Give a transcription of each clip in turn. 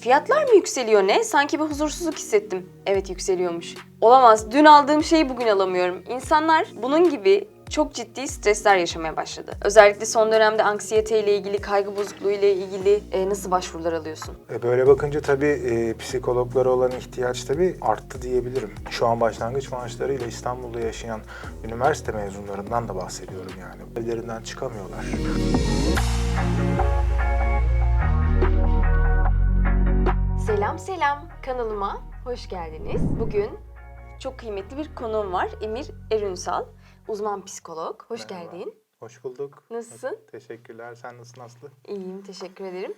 Fiyatlar mı yükseliyor ne? Sanki bir huzursuzluk hissettim. Evet yükseliyormuş. Olamaz. Dün aldığım şeyi bugün alamıyorum. İnsanlar bunun gibi çok ciddi stresler yaşamaya başladı. Özellikle son dönemde anksiyete ile ilgili, kaygı bozukluğu ile ilgili e, nasıl başvurular alıyorsun? E, Böyle bakınca tabii e, psikologlara olan ihtiyaç tabii arttı diyebilirim. Şu an başlangıç maaşlarıyla İstanbul'da yaşayan üniversite mezunlarından da bahsediyorum yani. Evlerinden çıkamıyorlar. Selam selam kanalıma hoş geldiniz. Bugün çok kıymetli bir konuğum var. Emir Erünsal, uzman psikolog. Hoş Merhaba. geldin. Hoş bulduk. Nasılsın? Teşekkürler. Sen nasılsın Aslı? İyiyim, teşekkür ederim.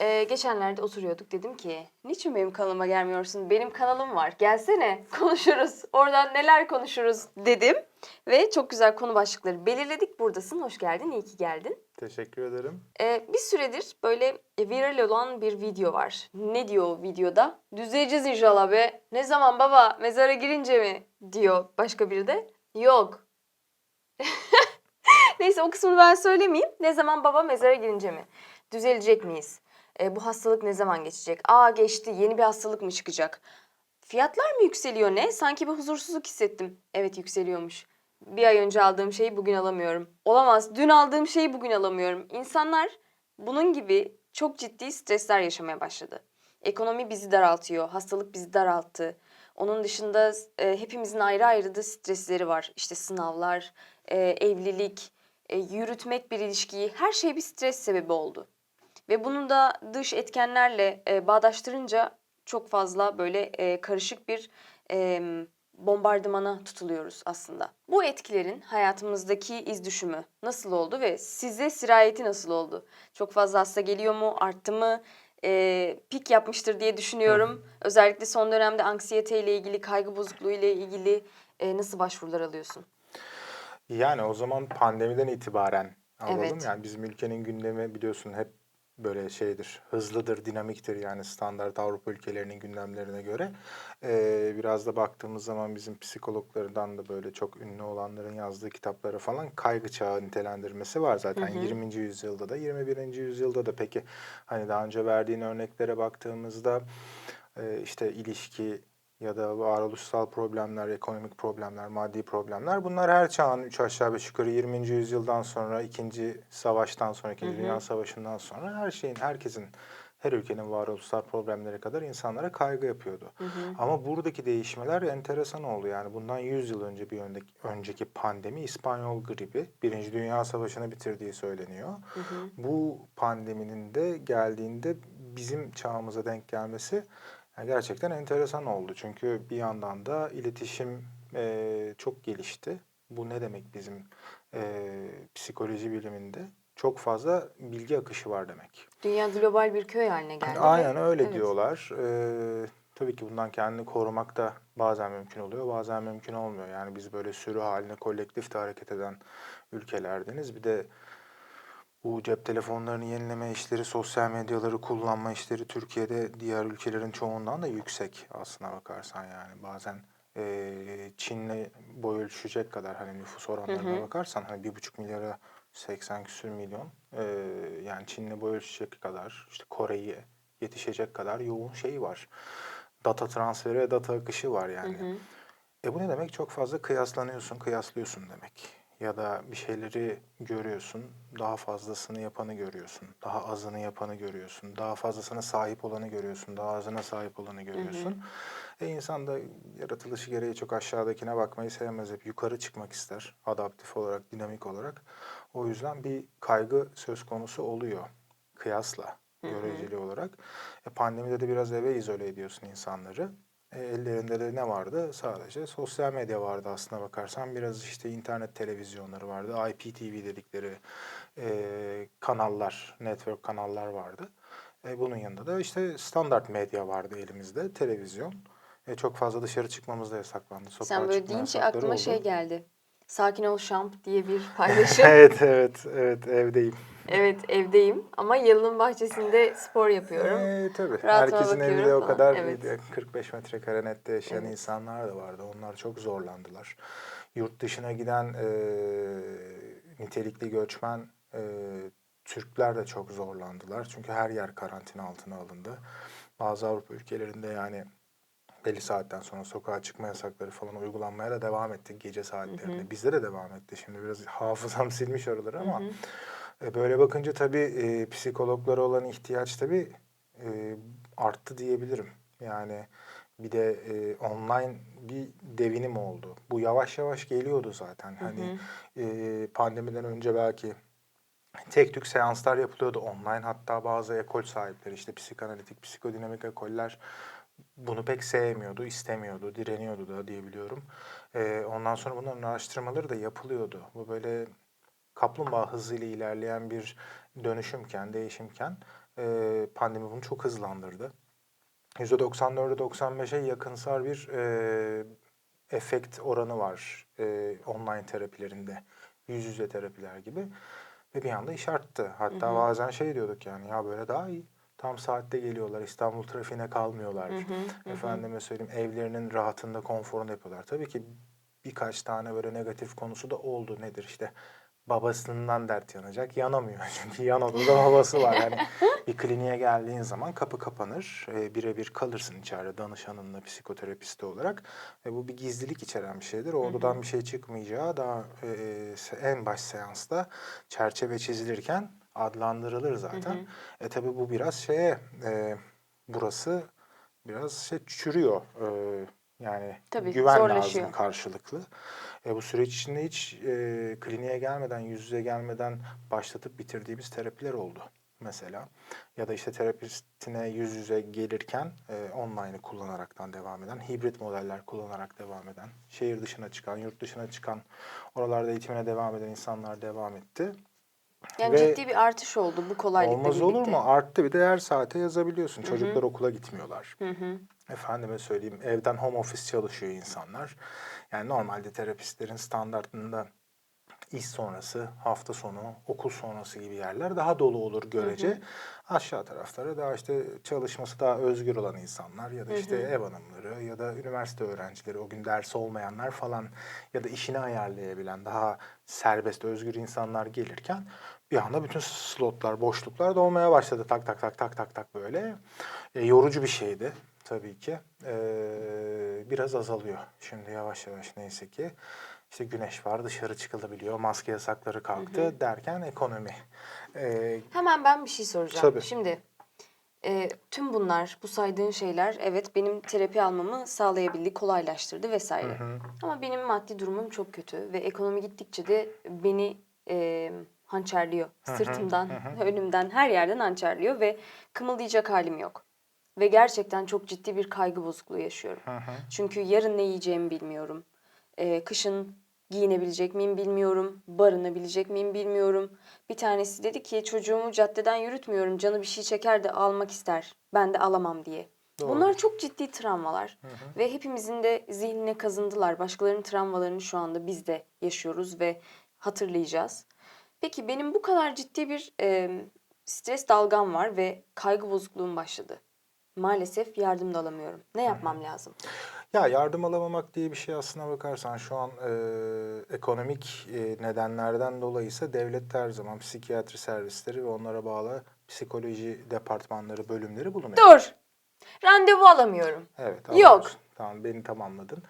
Ee, geçenlerde oturuyorduk. Dedim ki, niçin benim kanalıma gelmiyorsun? Benim kanalım var. Gelsene, konuşuruz. Oradan neler konuşuruz dedim. Ve çok güzel konu başlıkları belirledik. Buradasın, hoş geldin, iyi ki geldin. Teşekkür ederim. Ee, bir süredir böyle viral olan bir video var. Ne diyor o videoda? Düzeleceğiz inşallah be. Ne zaman baba? Mezara girince mi? Diyor başka biri de. Yok. Neyse o kısmını ben söylemeyeyim. Ne zaman baba mezara girince mi? Düzelecek miyiz? Ee, bu hastalık ne zaman geçecek? Aa geçti yeni bir hastalık mı çıkacak? Fiyatlar mı yükseliyor ne? Sanki bir huzursuzluk hissettim. Evet yükseliyormuş. Bir ay önce aldığım şeyi bugün alamıyorum. Olamaz. Dün aldığım şeyi bugün alamıyorum. İnsanlar bunun gibi çok ciddi stresler yaşamaya başladı. Ekonomi bizi daraltıyor. Hastalık bizi daralttı. Onun dışında e, hepimizin ayrı ayrı da stresleri var. İşte sınavlar, e, evlilik, e, yürütmek bir ilişkiyi her şey bir stres sebebi oldu. Ve bunu da dış etkenlerle e, bağdaştırınca çok fazla böyle e, karışık bir e, bombardımana tutuluyoruz aslında. Bu etkilerin hayatımızdaki iz düşümü nasıl oldu ve size sirayeti nasıl oldu? Çok fazla hasta geliyor mu, arttı mı? E, pik yapmıştır diye düşünüyorum. Özellikle son dönemde anksiyete ile ilgili, kaygı bozukluğu ile ilgili e, nasıl başvurular alıyorsun? Yani o zaman pandemiden itibaren alalım. Evet. Yani bizim ülkenin gündemi biliyorsun hep böyle şeydir, hızlıdır, dinamiktir yani standart Avrupa ülkelerinin gündemlerine göre. Ee, biraz da baktığımız zaman bizim psikologlardan da böyle çok ünlü olanların yazdığı kitaplara falan kaygı çağı nitelendirmesi var zaten. 20. yüzyılda da 21. yüzyılda da peki hani daha önce verdiğin örneklere baktığımızda e, işte ilişki ya da varoluşsal problemler, ekonomik problemler, maddi problemler bunlar her çağın üç aşağı beş yukarı 20. yüzyıldan sonra, ikinci savaştan sonra, ikinci Dünya Savaşı'ndan sonra her şeyin, herkesin, her ülkenin varoluşsal problemleri kadar insanlara kaygı yapıyordu. Ama buradaki değişmeler enteresan oldu. Yani bundan 100 yıl önce bir öndeki, önceki pandemi İspanyol gribi, Birinci Dünya Savaşı'nı bitirdiği söyleniyor. Bu pandeminin de geldiğinde bizim çağımıza denk gelmesi yani gerçekten enteresan oldu. Çünkü bir yandan da iletişim eee, çok gelişti. Bu ne demek bizim eee, psikoloji biliminde? Çok fazla bilgi akışı var demek. Dünya global bir köy haline geldi. Aynen öyle Evet. diyorlar. Eee, tabii ki bundan kendini korumak da bazen mümkün oluyor, bazen mümkün olmuyor. Yani biz böyle sürü haline kolektif de hareket eden ülkelerdeniz. Bir de bu cep telefonlarını yenileme işleri, sosyal medyaları kullanma işleri Türkiye'de diğer ülkelerin çoğundan da yüksek aslına bakarsan yani. Bazen eee Çin'le boy ölçüşecek kadar hani nüfus oranlarına bakarsan hani bir buçuk milyara 80 küsür milyon eee, yani Çin'le boy ölçüşecek kadar işte Kore'ye yetişecek kadar yoğun şey var. Data transferi ve data akışı var yani. E bu ne demek? Çok fazla kıyaslanıyorsun, kıyaslıyorsun demek. Ya da bir şeyleri görüyorsun, daha fazlasını yapanı görüyorsun, daha azını yapanı görüyorsun, daha fazlasına sahip olanı görüyorsun, daha azına sahip olanı görüyorsun. E insan da yaratılışı gereği çok aşağıdakine bakmayı sevmez. Hep yukarı çıkmak ister, adaptif olarak, dinamik olarak. O yüzden bir kaygı söz konusu oluyor kıyasla, göreceli olarak. E pandemide de biraz eve izole ediyorsun insanları. E, ellerinde de ne vardı? Sadece sosyal medya vardı aslına bakarsan. Biraz işte internet televizyonları vardı. IPTV dedikleri e, kanallar, network kanallar vardı. E, bunun yanında da işte standart medya vardı elimizde, televizyon. E, çok fazla dışarı çıkmamız da yasaklandı. Sokağa Sen böyle deyince aklıma oldu. şey geldi. Sakin ol şamp diye bir paylaşım. evet, evet, evet evdeyim. Evet evdeyim ama yılın bahçesinde spor yapıyorum. Ee, tabii. Rahatıma Herkesin evinde o kadar Evet. 45 metrekare nette yaşayan Evet. insanlar da vardı. Onlar çok zorlandılar. Yurt dışına giden e, nitelikli göçmen e, Türkler de çok zorlandılar. Çünkü her yer karantina altına alındı. bazı Avrupa ülkelerinde yani belli saatten sonra sokağa çıkma yasakları falan uygulanmaya da devam etti gece saatlerinde. Bizde de devam etti. Şimdi biraz hafızam silmiş oraları ama e, böyle bakınca tabii e, psikologlara olan ihtiyaç tabii e, arttı diyebilirim. Yani bir de e, online bir devinim oldu. Bu yavaş yavaş geliyordu zaten. Hani e, pandemiden önce belki tek tük seanslar yapılıyordu online. Hatta bazı ekol sahipleri işte psikanalitik, psikodinamik ekoller bunu pek sevmiyordu, istemiyordu, direniyordu da diyebiliyorum. Ee, ondan sonra bunların araştırmaları da yapılıyordu. Bu böyle kaplumbağa hızıyla ilerleyen bir dönüşümken, değişimken e, pandemi bunu çok hızlandırdı. %94'e 95'e yakınsar bir e, efekt oranı var e, online terapilerinde. Yüz yüze terapiler gibi. Ve bir anda iş arttı. Hatta bazen şey diyorduk yani ya böyle daha iyi. Tam saatte geliyorlar. İstanbul trafiğine kalmıyorlar. Efendime söyleyeyim evlerinin rahatında, konforunda yapıyorlar. Tabii ki birkaç tane böyle negatif konusu da oldu. Nedir işte babasından dert yanacak. Yanamıyor çünkü yan odada babası var. Yani bir kliniğe geldiğin zaman kapı kapanır. E, birebir kalırsın içeride danışanınla, psikoterapisti olarak. Ve bu bir gizlilik içeren bir şeydir. O odadan bir şey çıkmayacağı daha e, se- en baş seansta çerçeve çizilirken adlandırılır zaten. E tabi bu biraz şeye e, burası biraz şey çürüyor. E, yani Tabii, güven zorlaşıyor. lazım karşılıklı. E, bu süreç içinde hiç e, kliniğe gelmeden, yüz yüze gelmeden başlatıp bitirdiğimiz terapiler oldu mesela. Ya da işte terapistine yüz yüze gelirken e, online'ı kullanaraktan devam eden, hibrit modeller kullanarak devam eden, şehir dışına çıkan, yurt dışına çıkan, oralarda eğitimine devam eden insanlar devam etti. Yani Ve ciddi bir artış oldu bu kolaylıkla Olmaz birlikte. olur mu? Arttı bir de her saate yazabiliyorsun. Çocuklar okula gitmiyorlar. Hı hı. Efendime söyleyeyim evden home office çalışıyor insanlar. Yani normalde terapistlerin standartında iş sonrası, hafta sonu, okul sonrası gibi yerler daha dolu olur görece. Aşağı taraflara daha işte çalışması daha özgür olan insanlar ya da işte ev hanımları ya da üniversite öğrencileri, o gün dersi olmayanlar falan ya da işini ayarlayabilen daha serbest, özgür insanlar gelirken bir anda bütün slotlar, boşluklar dolmaya başladı. Tak tak tak tak tak tak böyle. E, yorucu bir şeydi tabii ki. Ee, biraz azalıyor şimdi yavaş yavaş neyse ki. İşte güneş var dışarı çıkılabiliyor, maske yasakları kalktı derken ekonomi. Ee, Hemen ben bir şey soracağım. Tabii. Şimdi e, tüm bunlar, bu saydığın şeyler evet benim terapi almamı sağlayabildi, kolaylaştırdı vesaire. Ama benim maddi durumum çok kötü ve ekonomi gittikçe de beni e, hançerliyor. Sırtımdan, önümden, her yerden hançerliyor ve kımıldayacak halim yok. Ve gerçekten çok ciddi bir kaygı bozukluğu yaşıyorum. Çünkü yarın ne yiyeceğimi bilmiyorum. Ee, kışın giyinebilecek miyim bilmiyorum. Barınabilecek miyim bilmiyorum. Bir tanesi dedi ki çocuğumu caddeden yürütmüyorum. Canı bir şey çeker de almak ister. Ben de alamam diye. Doğru. Bunlar çok ciddi travmalar. Ve hepimizin de zihnine kazındılar. Başkalarının travmalarını şu anda biz de yaşıyoruz ve hatırlayacağız. Peki benim bu kadar ciddi bir e, stres dalgam var ve kaygı bozukluğum başladı. Maalesef yardım da alamıyorum. Ne yapmam lazım? Ya yardım alamamak diye bir şey aslına bakarsan şu an e, ekonomik e, nedenlerden dolayı ise devlet her zaman psikiyatri servisleri ve onlara bağlı psikoloji departmanları, bölümleri bulunuyor. Dur. Randevu alamıyorum. Evet. Yok. alıyorsun. Tamam beni tamamladın.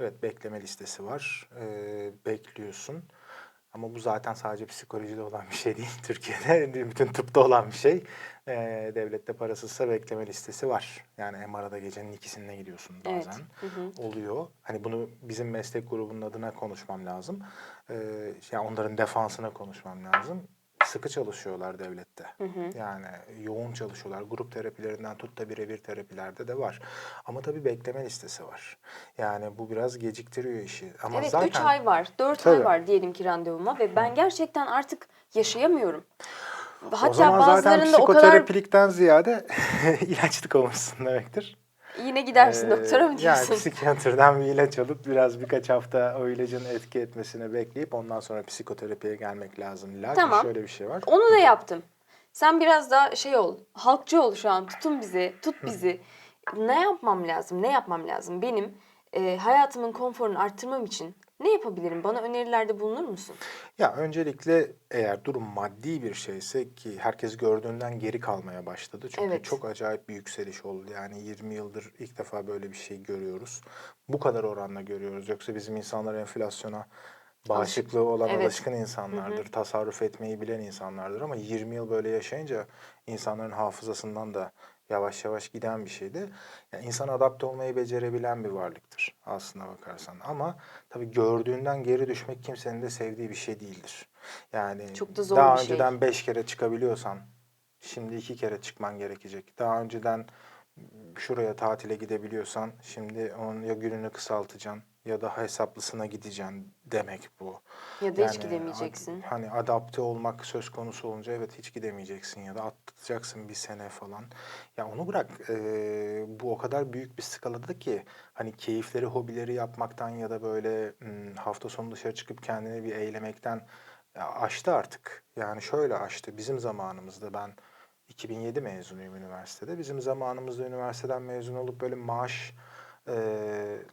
Evet bekleme listesi var. Ee, bekliyorsun. Ama bu zaten sadece psikolojide olan bir şey değil. Türkiye'de bütün tıpta olan bir şey. Ee, devlette parasızsa bekleme listesi var. Yani MR'da gecenin ikisinde gidiyorsun Evet. bazen. Oluyor. Hani bunu bizim meslek grubunun adına konuşmam lazım. Ee, yani onların defansına konuşmam lazım. Sıkı çalışıyorlar devlette. Yani yoğun çalışıyorlar. Grup terapilerinden tut da birebir terapilerde de var. Ama tabii bekleme listesi var. Yani bu biraz geciktiriyor işi. Ama Evet zaten 3 ay var, 4 ay Tabii. var diyelim ki randevuma ve ben gerçekten artık yaşayamıyorum. Hatta o zaman zaten bazılarında o kadar psikoterapilikten ziyade ilaçlık olmuşsun demektir. Yine gidersin Ee, doktora mı diyorsun? Yani psikiyatrdan bir ilaç alıp biraz birkaç hafta o ilacın etki etmesini bekleyip ondan sonra psikoterapiye gelmek lazım. Lakin Tamam. şöyle bir şey var. Onu da yaptım. Sen biraz daha şey ol, halkçı ol şu an. Tutun bizi, tut bizi. Ne yapmam lazım? Ne yapmam lazım? Benim e, hayatımın konforunu arttırmam için Ne yapabilirim? Bana önerilerde bulunur musun? Ya öncelikle eğer durum maddi bir şeyse ki herkes gördüğünden geri kalmaya başladı. Çünkü Evet. çok acayip bir yükseliş oldu. Yani 20 yıldır ilk defa böyle bir şey görüyoruz. Bu kadar oranla görüyoruz. Yoksa bizim insanlar enflasyona bağışıklığı olan Evet. alışkın insanlardır. Tasarruf etmeyi bilen insanlardır ama 20 yıl böyle yaşayınca insanların hafızasından da yavaş yavaş giden bir şeydi. Yani insan adapte olmayı becerebilen bir varlıktır aslına bakarsan. Ama tabii gördüğünden geri düşmek kimsenin de sevdiği bir şey değildir. Yani Çok da zor daha bir şey. önceden beş kere çıkabiliyorsan şimdi iki kere çıkman gerekecek. Daha önceden şuraya tatile gidebiliyorsan şimdi onun ya gününü kısaltacaksın ya da hesaplısına gideceksin demek bu. Ya da hiç Yani gidemeyeceksin. ad- Hani adapte olmak söz konusu olunca evet hiç gidemeyeceksin ya da atlatacaksın bir sene falan. Ya onu bırak eee, bu o kadar büyük bir skalada ki hani keyifleri, hobileri yapmaktan ya da böyle hafta sonu dışarı çıkıp kendini bir eylemekten aştı artık. Yani şöyle aştı. Bizim zamanımızda ben 2007 mezunuyum üniversitede. Bizim zamanımızda üniversiteden mezun olup böyle maaş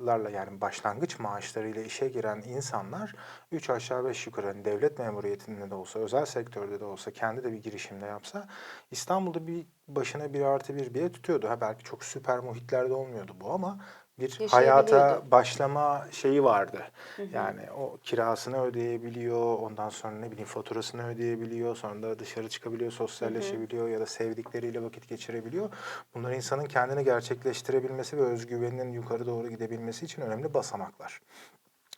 larla yani başlangıç maaşlarıyla işe giren insanlar 3 aşağı 5 yukarı hani devlet memuriyetinde de olsa özel sektörde de olsa kendi de bir girişimde yapsa İstanbul'da bir başına bir artı bir ev tutuyordu. Ha belki çok süper muhitlerde olmuyordu bu ama bir hayata başlama şeyi vardı. Yani o kirasını ödeyebiliyor, ondan sonra ne bileyim faturasını ödeyebiliyor, sonra da dışarı çıkabiliyor, sosyalleşebiliyor ya da sevdikleriyle vakit geçirebiliyor. Bunlar insanın kendini gerçekleştirebilmesi ve özgüveninin yukarı doğru gidebilmesi için önemli basamaklar.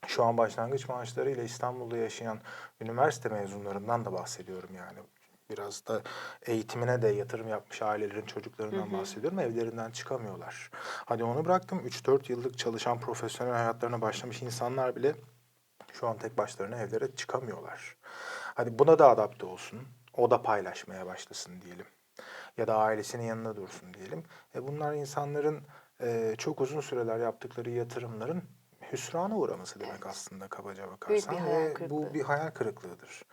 Şu an başlangıç maaşlarıyla İstanbul'da yaşayan üniversite mezunlarından da bahsediyorum yani. Biraz da eğitimine de yatırım yapmış ailelerin çocuklarından bahsediyorum. Evlerinden çıkamıyorlar. Hadi onu bıraktım. 3-4 yıllık çalışan profesyonel hayatlarına başlamış insanlar bile şu an tek başlarına evlere çıkamıyorlar. Hadi buna da adapte olsun. O da paylaşmaya başlasın diyelim. Ya da ailesinin yanında dursun diyelim. E bunlar insanların e, çok uzun süreler yaptıkları yatırımların hüsrana uğraması demek aslında kabaca bakarsan. hayal Ve bu bir hayal kırıklığıdır.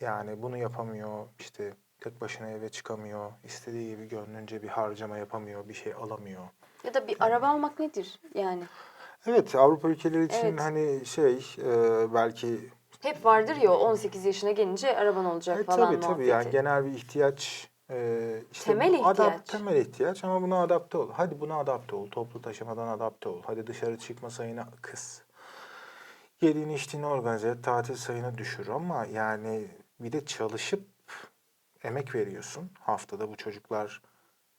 Yani bunu yapamıyor, işte tek başına eve çıkamıyor, istediği gibi gönlünce bir harcama yapamıyor, bir şey alamıyor. Ya da bir araba almak nedir yani? Evet Avrupa ülkeleri için Evet. hani şey e, belki Hep vardır ya o 18 yaşına gelince araban olacak E, falan tabii tabii yani muhabbeti. genel bir ihtiyaç e, işte Temel ihtiyaç. temel ihtiyaç ama buna adapte ol. Hadi buna adapte ol. Toplu taşımadan adapte ol. Hadi dışarı çıkma sayını kıs. Yediğini içtiğini organize et. Tatil sayını düşür ama yani bir de çalışıp emek veriyorsun. Haftada bu çocuklar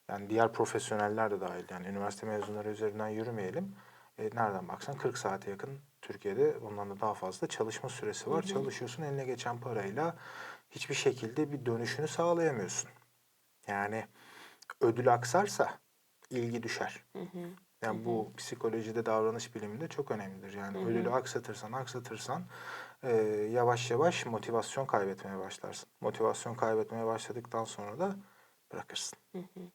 yani diğer profesyoneller de dahil yani üniversite mezunları üzerinden yürümeyelim. E, nereden baksan 40 saate yakın Türkiye'de ondan da daha fazla çalışma süresi var. Çalışıyorsun eline geçen parayla hiçbir şekilde bir dönüşünü sağlayamıyorsun. Yani ödül aksarsa ilgi düşer. Yani bu psikolojide davranış biliminde çok önemlidir. Yani ödülü aksatırsan aksatırsan e, yavaş yavaş motivasyon kaybetmeye başlarsın. Motivasyon kaybetmeye başladıktan sonra da bırakırsın.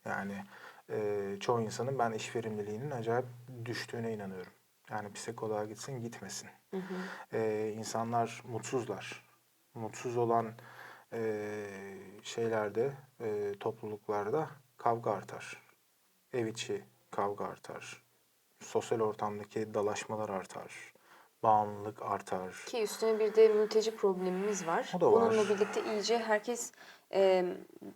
Yani e, çoğu insanın ben iş verimliliğinin acayip düştüğüne inanıyorum. Yani psikoloğa gitsin gitmesin. E, insanlar mutsuzlar. Mutsuz olan e, şeylerde, e, topluluklarda kavga artar. Ev içi kavga artar. Sosyal ortamdaki dalaşmalar artar. Bağımlılık artar. Ki üstüne bir de mülteci problemimiz var. O da var. Bununla birlikte iyice herkes e,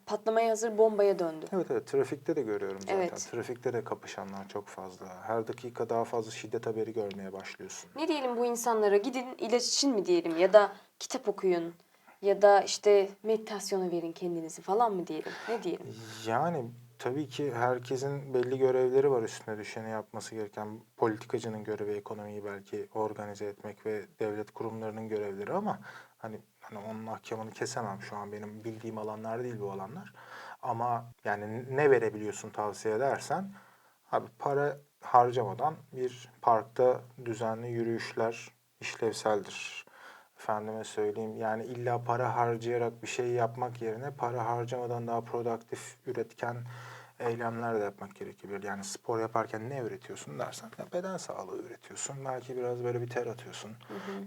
patlamaya hazır bombaya döndü. Evet evet trafikte de görüyorum zaten. Evet. Trafikte de kapışanlar çok fazla. Her dakika daha fazla şiddet haberi görmeye başlıyorsun. Ne diyelim bu insanlara gidin ilaç için mi diyelim ya da kitap okuyun ya da işte meditasyona verin kendinizi falan mı diyelim? Ne diyelim? Yani tabii ki herkesin belli görevleri var üstüne düşeni yapması gereken. Politikacının görevi ekonomiyi belki organize etmek ve devlet kurumlarının görevleri ama hani, hani onun ahkamını kesemem şu an benim bildiğim alanlar değil bu alanlar. Ama yani ne verebiliyorsun tavsiye edersen abi para harcamadan bir parkta düzenli yürüyüşler işlevseldir. Efendime söyleyeyim yani illa para harcayarak bir şey yapmak yerine para harcamadan daha produktif, üretken eylemler de yapmak gerekebilir. Yani spor yaparken ne üretiyorsun dersen ya beden sağlığı üretiyorsun. Belki biraz böyle bir ter atıyorsun.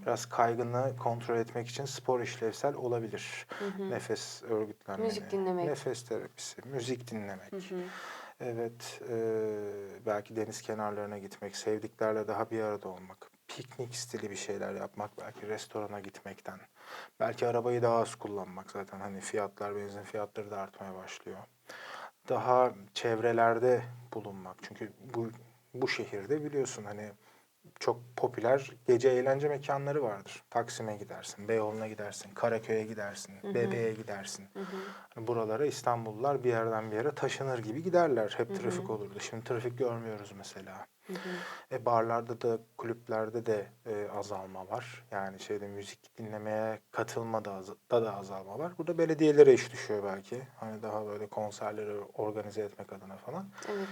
Biraz kaygını kontrol etmek için spor işlevsel olabilir. Nefes örgütlenmeni, Müzik dinlemek. nefes terapisi, müzik dinlemek. Evet, e, belki deniz kenarlarına gitmek, sevdiklerle daha bir arada olmak. Piknik stili bir şeyler yapmak, belki restorana gitmekten, belki arabayı daha az kullanmak zaten hani fiyatlar, benzin fiyatları da artmaya başlıyor. Daha çevrelerde bulunmak. Çünkü bu bu şehirde biliyorsun hani çok popüler gece eğlence mekanları vardır. Taksim'e gidersin, Beyoğlu'na gidersin, Karaköy'e gidersin, Bebe'ye gidersin. Hani buralara İstanbullular bir yerden bir yere taşınır gibi giderler. Hep trafik olurdu. Şimdi trafik görmüyoruz mesela. E barlarda da kulüplerde de e, azalma var. Yani şeyde müzik dinlemeye katılmada az, da, da azalma var. Burada belediyelere iş düşüyor belki. Hani daha böyle konserleri organize etmek adına falan. Evet.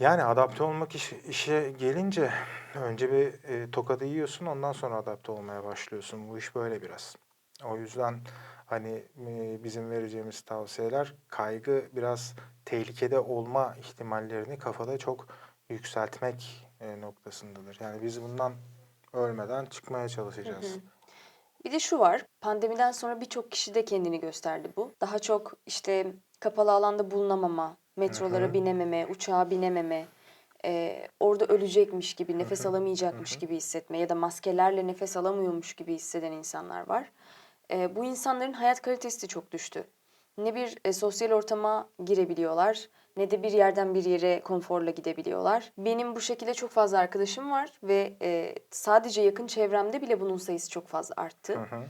Yani adapte olmak iş, işe gelince önce bir e, tokadı yiyorsun ondan sonra adapte olmaya başlıyorsun. Bu iş böyle biraz. O yüzden hani e, bizim vereceğimiz tavsiyeler kaygı biraz tehlikede olma ihtimallerini kafada çok yükseltmek e, noktasındadır. Yani biz bundan ölmeden çıkmaya çalışacağız. Bir de şu var. Pandemiden sonra birçok kişi de kendini gösterdi bu. Daha çok işte kapalı alanda bulunamama, metrolara binememe, uçağa binememe, e, orada ölecekmiş gibi, nefes alamayacakmış gibi hissetme ya da maskelerle nefes alamıyormuş gibi hisseden insanlar var. E, bu insanların hayat kalitesi de çok düştü. Ne bir e, sosyal ortama girebiliyorlar ne de bir yerden bir yere konforla gidebiliyorlar. Benim bu şekilde çok fazla arkadaşım var ve e, sadece yakın çevremde bile bunun sayısı çok fazla arttı. Hı.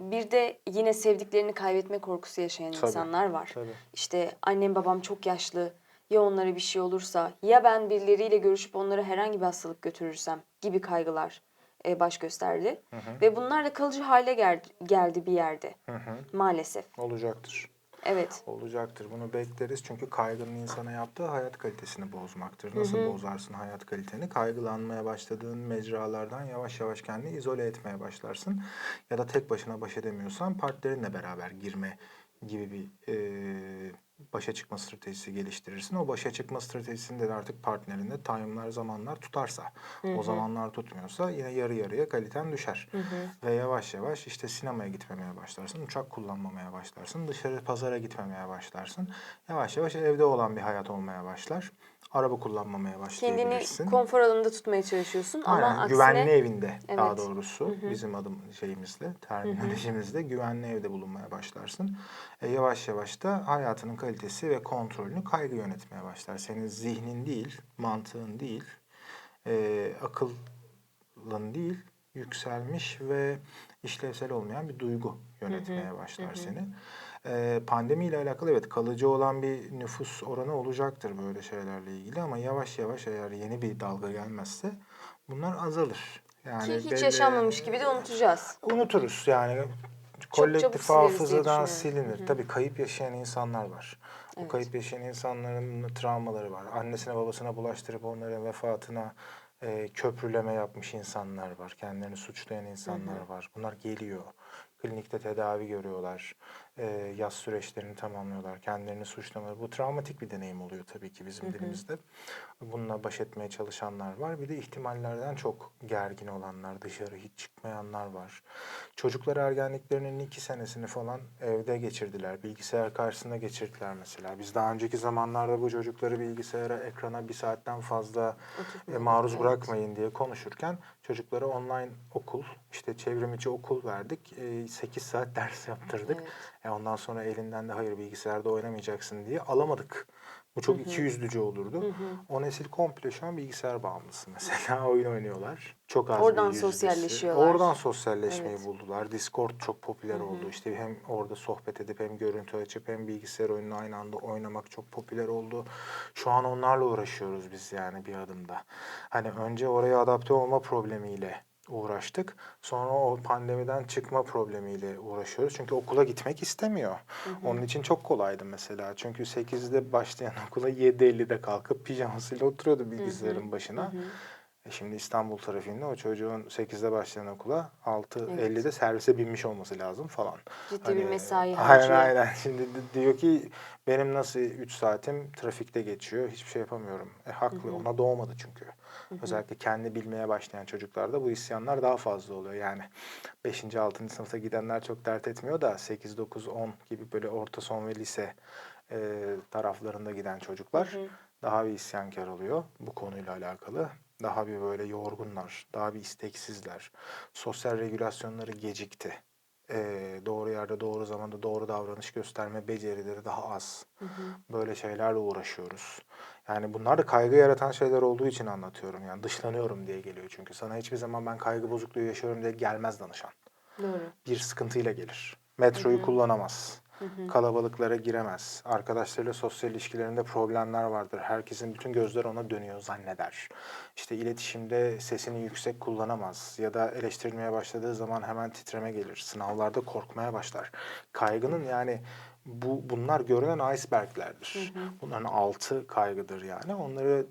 Bir de yine sevdiklerini kaybetme korkusu yaşayan Tabii, insanlar var. tabii. İşte annem babam çok yaşlı. Ya onlara bir şey olursa ya ben birileriyle görüşüp onlara herhangi bir hastalık götürürsem gibi kaygılar e, baş gösterdi. Ve bunlar da kalıcı hale gel- geldi bir yerde Hı hı. maalesef. Olacaktır. Evet. Olacaktır. Bunu bekleriz çünkü kaygının insana yaptığı hayat kalitesini bozmaktır. Nasıl bozarsın hayat kaliteni? Kaygılanmaya başladığın mecralardan yavaş yavaş kendini izole etmeye başlarsın. Ya da tek başına baş edemiyorsan partnerinle beraber girme gibi bir e, başa çıkma stratejisi geliştirirsin. O başa çıkma stratejisinde de artık partnerinde time'lar, zamanlar tutarsa, o zamanlar tutmuyorsa yine yarı yarıya kaliten düşer. Ve yavaş yavaş işte sinemaya gitmemeye başlarsın, uçak kullanmamaya başlarsın, dışarı pazara gitmemeye başlarsın. Yavaş yavaş evde olan bir hayat olmaya başlar. Araba kullanmamaya Kendini başlayabilirsin. konfor alanında tutmaya çalışıyorsun ama Aynen, aksine güvenli evinde daha Evet. doğrusu bizim adım şeyimizle, terminolojimizle güvenli evde bulunmaya başlarsın. E, yavaş yavaş da hayatının kalitesi ve kontrolünü kaygı yönetmeye başlar. Senin zihnin değil, mantığın değil, e, akıllın değil, yükselmiş ve işlevsel olmayan bir duygu yönetmeye başlar seni. E, pandemiyle alakalı evet kalıcı olan bir nüfus oranı olacaktır böyle şeylerle ilgili ama yavaş yavaş eğer yeni bir dalga gelmezse bunlar azalır. Yani ki hiç belli- yaşanmamış gibi de unutacağız. unuturuz yani kolektif hafızadan silinir. Tabii kayıp yaşayan insanlar var. Evet. kayıp yaşayan insanların travmaları var. Annesine babasına bulaştırıp onların vefatına e, köprüleme yapmış insanlar var. Kendilerini suçlayan insanlar var. Bunlar geliyor. Klinikte tedavi görüyorlar. E, yaz süreçlerini tamamlıyorlar. Kendilerini suçlamaları. Bu travmatik bir deneyim oluyor tabii ki bizim dilimizde. Bununla baş etmeye çalışanlar var. Bir de ihtimallerden çok gergin olanlar, dışarı hiç çıkmayanlar var. Çocuklar ergenliklerinin iki senesini falan evde geçirdiler. Bilgisayar karşısında geçirdiler mesela. Biz daha önceki zamanlarda bu çocukları bilgisayara, ekrana bir saatten fazla e, maruz evet. bırakmayın diye konuşurken çocuklara online okul, işte çevrim içi okul verdik. E, 8 saat ders yaptırdık. Evet. E ondan sonra elinden de hayır bilgisayarda oynamayacaksın diye alamadık. Bu çok iki yüzlücü olurdu. O nesil komple şu an bilgisayar bağımlısı mesela. Oyun oynuyorlar. Çok az Oradan bir yüzdesi. sosyalleşiyorlar. Oradan sosyalleşmeyi Evet. buldular. Discord çok popüler oldu. İşte hem orada sohbet edip hem görüntü açıp hem bilgisayar oyununu aynı anda oynamak çok popüler oldu. Şu an onlarla uğraşıyoruz biz yani bir adımda. Hani önce oraya adapte olma problemiyle uğraştık. Sonra o pandemiden çıkma problemiyle uğraşıyoruz. Çünkü okula gitmek istemiyor. Onun için çok kolaydı mesela. Çünkü 8'de başlayan okula 7.50'de kalkıp pijamasıyla oturuyordu bilgisayarın başına. E şimdi İstanbul trafiğinde o çocuğun 8'de başlayan okula 6.50'de servise binmiş olması lazım falan. Ciddi bir mesai Aynen harcıyor. aynen. Şimdi di- diyor ki benim nasıl 3 saatim trafikte geçiyor hiçbir şey yapamıyorum. E haklı ona doğmadı çünkü. Özellikle kendi bilmeye başlayan çocuklarda bu isyanlar daha fazla oluyor. Yani 5. 6. sınıfta gidenler çok dert etmiyor da 8, 9, 10 gibi böyle orta son ve lise e, taraflarında giden çocuklar daha bir isyankar oluyor bu konuyla alakalı. Daha bir böyle yorgunlar, daha bir isteksizler. Sosyal regülasyonları gecikti. Ee, doğru yerde, doğru zamanda doğru davranış gösterme becerileri daha az. Böyle şeylerle uğraşıyoruz. Yani bunlar da kaygı yaratan şeyler olduğu için anlatıyorum. Yani dışlanıyorum diye geliyor çünkü. Sana hiçbir zaman ben kaygı bozukluğu yaşıyorum diye gelmez danışan. Doğru. Bir sıkıntıyla gelir. Metroyu kullanamaz. Kalabalıklara giremez. Arkadaşlarıyla sosyal ilişkilerinde problemler vardır. Herkesin bütün gözler ona dönüyor zanneder. İşte iletişimde sesini yüksek kullanamaz ya da eleştirilmeye başladığı zaman hemen titreme gelir. Sınavlarda korkmaya başlar. Kaygının yani bu bunlar görünen iceberglerdir. Bunların altı kaygıdır yani. Onları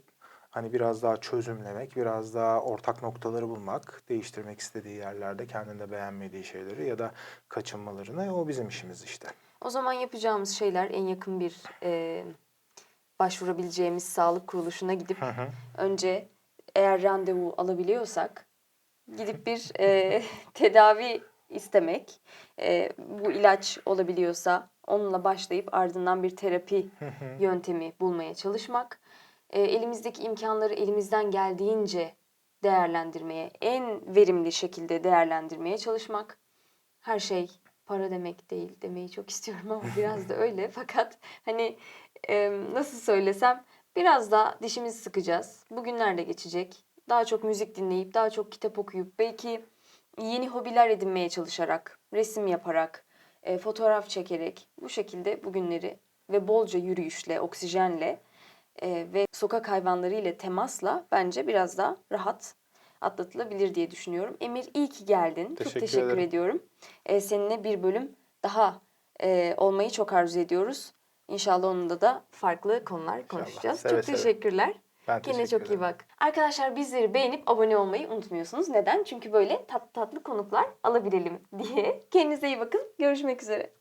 hani biraz daha çözümlemek, biraz daha ortak noktaları bulmak, değiştirmek istediği yerlerde kendinde beğenmediği şeyleri ya da kaçınmalarını o bizim işimiz işte. O zaman yapacağımız şeyler en yakın bir e, başvurabileceğimiz sağlık kuruluşuna gidip önce eğer randevu alabiliyorsak gidip bir e, tedavi istemek. E, bu ilaç olabiliyorsa onunla başlayıp ardından bir terapi yöntemi bulmaya çalışmak. E, elimizdeki imkanları elimizden geldiğince değerlendirmeye, en verimli şekilde değerlendirmeye çalışmak. Her şey para demek değil demeyi çok istiyorum ama biraz da öyle. Fakat hani e, nasıl söylesem biraz da dişimizi sıkacağız. Bugünler de geçecek. Daha çok müzik dinleyip, daha çok kitap okuyup, belki yeni hobiler edinmeye çalışarak, resim yaparak, e, fotoğraf çekerek bu şekilde bugünleri ve bolca yürüyüşle, oksijenle e, ve sokak hayvanları ile temasla bence biraz daha rahat atlatılabilir diye düşünüyorum. Emir iyi ki geldin. çok Teşekkür teşekkür ederim. ediyorum. E, seninle bir bölüm daha e, olmayı çok arzu ediyoruz. İnşallah onunla da farklı konular konuşacağız. Seve çok seve. teşekkürler. Ben Kendine teşekkür çok iyi ederim. bak. Arkadaşlar bizleri beğenip abone olmayı unutmuyorsunuz. Neden? Çünkü böyle tatlı tatlı konuklar alabilelim diye. Kendinize iyi bakın. Görüşmek üzere.